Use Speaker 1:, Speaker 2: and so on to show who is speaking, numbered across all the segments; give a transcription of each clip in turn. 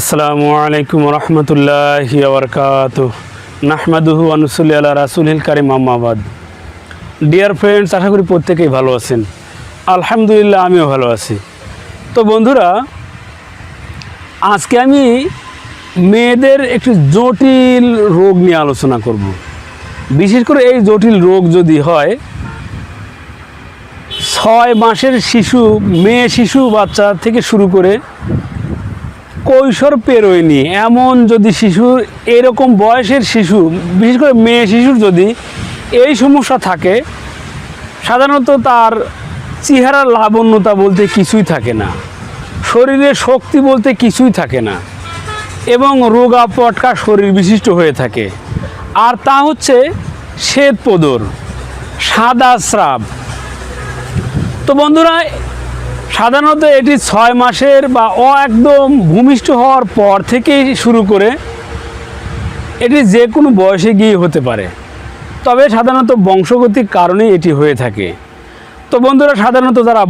Speaker 1: আসসালামু আলাইকুম রহমতুল্লাহ আবরকাত নাহমাদুহু আনুসুল্লি আল্লাহ রাসুলহিল কারিম আহমাবাদ ডিয়ার ফ্রেন্ডস আশা করি প্রত্যেকেই ভালো আছেন। আলহামদুলিল্লাহ, আমিও ভালো আছি। তো বন্ধুরা, আজকে আমি মেয়েদের একটু জটিল রোগ নিয়ে আলোচনা করব। বিশেষ করে এই জটিল রোগ যদি হয়, ছয় মাসের শিশু, মেয়ে শিশু, বাচ্চা থেকে শুরু করে কৈশোর পেরোয়নি। এমন যদি শিশুর এরকম বয়সের শিশু, বিশেষ করে মেয়ে শিশুর যদি এই সমস্যা থাকে, সাধারণত তার চেহারার লাবণ্যতা বলতে কিছুই থাকে না। শরীরে শক্তি বলতে কিছুই থাকে না। এবং রোগা পটকা শরীর বিশিষ্ট হয়ে থাকে। আর তা হচ্ছে শ্বেত পদর সাদা স্রাব। তো বন্ধুরা সাধারণত এটি ছয় মাসের বা অ একদম ভূমিষ্ঠ হওয়ার পর থেকেই শুরু করে এটি যে কোনো বয়সে গিয়ে হতে পারে। তবে সাধারণত বংশগতিক কারণেই এটি হয়ে থাকে। তো বন্ধুরা, সাধারণত যারা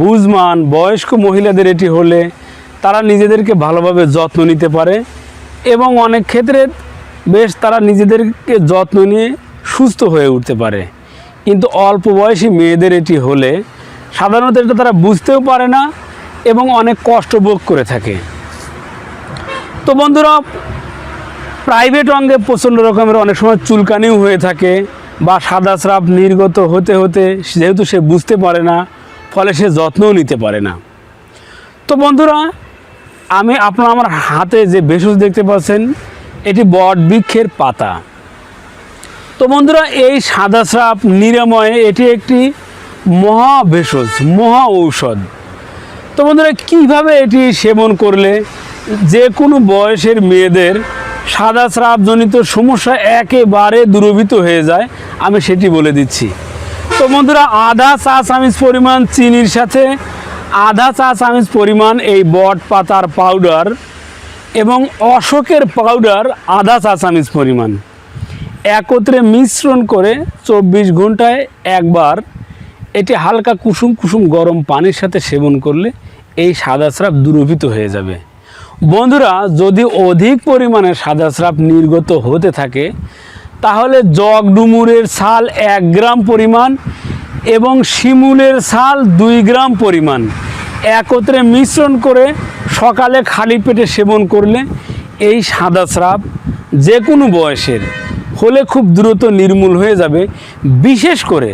Speaker 1: বুঝমান, বয়স্ক মহিলাদের এটি হলে তারা নিজেদেরকে ভালোভাবে যত্ন নিতে পারে এবং অনেক ক্ষেত্রে বেশ তারা নিজেদেরকে যত্ন নিয়ে সুস্থ হয়ে উঠতে পারে। কিন্তু অল্প বয়সী মেয়েদের এটি হলে সাধারণত এটা তারা বুঝতেও পারে না এবং অনেক কষ্ট ভোগ করে থাকে। তো বন্ধুরা প্রাইভেট অঙ্গে প্রচণ্ড রকমের অনেক সময় চুলকানিও হয়ে থাকে বা সাদা স্রাব নির্গত হতে হতে যেহেতু সে বুঝতে পারে না, ফলে সে যত্নও নিতে পারে না। তো বন্ধুরা, আমি আপনার আমার হাতে যে ভেষজ দেখতে পাচ্ছেন, এটি বট বৃক্ষের পাতা। তো বন্ধুরা, এই সাদা স্রাব নিরাময়ে এটি একটি মহা ভেষজ মহা ঔষধ তো বন্ধুরা, কীভাবে এটি সেবন করলে যে কোনো বয়সের মেয়েদের সাদা স্রাবজনিত সমস্যা একেবারে দূরভূত হয়ে যায়, আমি সেটি বলে দিচ্ছি। তো বন্ধুরা, আধা চা চামচ পরিমাণ চিনির সাথে আধা চা চামচ পরিমাণ এই বট পাতার পাউডার এবং অশোকের পাউডার আধা চা চামচ পরিমাণ। একত্রে মিশ্রণ করে চব্বিশ ঘন্টায় একবার এটি হালকা কুসুম কুসুম গরম পানির সাথে সেবন করলে এই সাদা স্রাব দূরভূত হয়ে যাবে। বন্ধুরা, যদি অধিক পরিমাণে সাদা স্রাব নির্গত হতে থাকে, তাহলে জগ ডুমুরের ছাল এক গ্রাম পরিমাণ এবং শিমুলের ছাল দুই গ্রাম পরিমাণ। একত্রে মিশ্রণ করে সকালে খালি পেটে সেবন করলে এই সাদা স্রাব যে কোনো বয়সের হলে খুব দ্রুত নির্মূল হয়ে যাবে। বিশেষ করে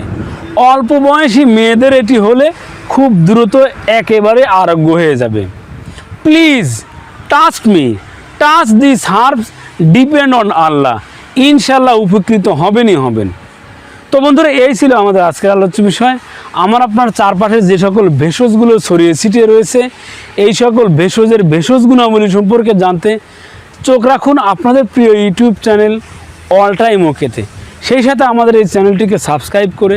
Speaker 1: অল্প বয়সী মেয়েদের এটি হলে খুব দ্রুত একেবারে আরোগ্য হয়ে যাবে। Please trust me touch this herbs depend on আল্লাহ। ইনশাল্লাহ উপকৃত হবেনই হবেন। তো বন্ধুরা, এই ছিল আমাদের আজকের আলোচ্য বিষয়। আমার আপনার চারপাশে যে সকল ভেষজগুলো ছড়িয়ে ছিটিয়ে রয়েছে, এই সকল ভেষজের ভেষজ গুণাবলী সম্পর্কে জানতে চোখ রাখুন আপনাদের প্রিয় ইউটিউব চ্যানেল অল টাইম ওকেতে। সেই সাথে আমাদের এই চ্যানেলটিকে সাবস্ক্রাইব করে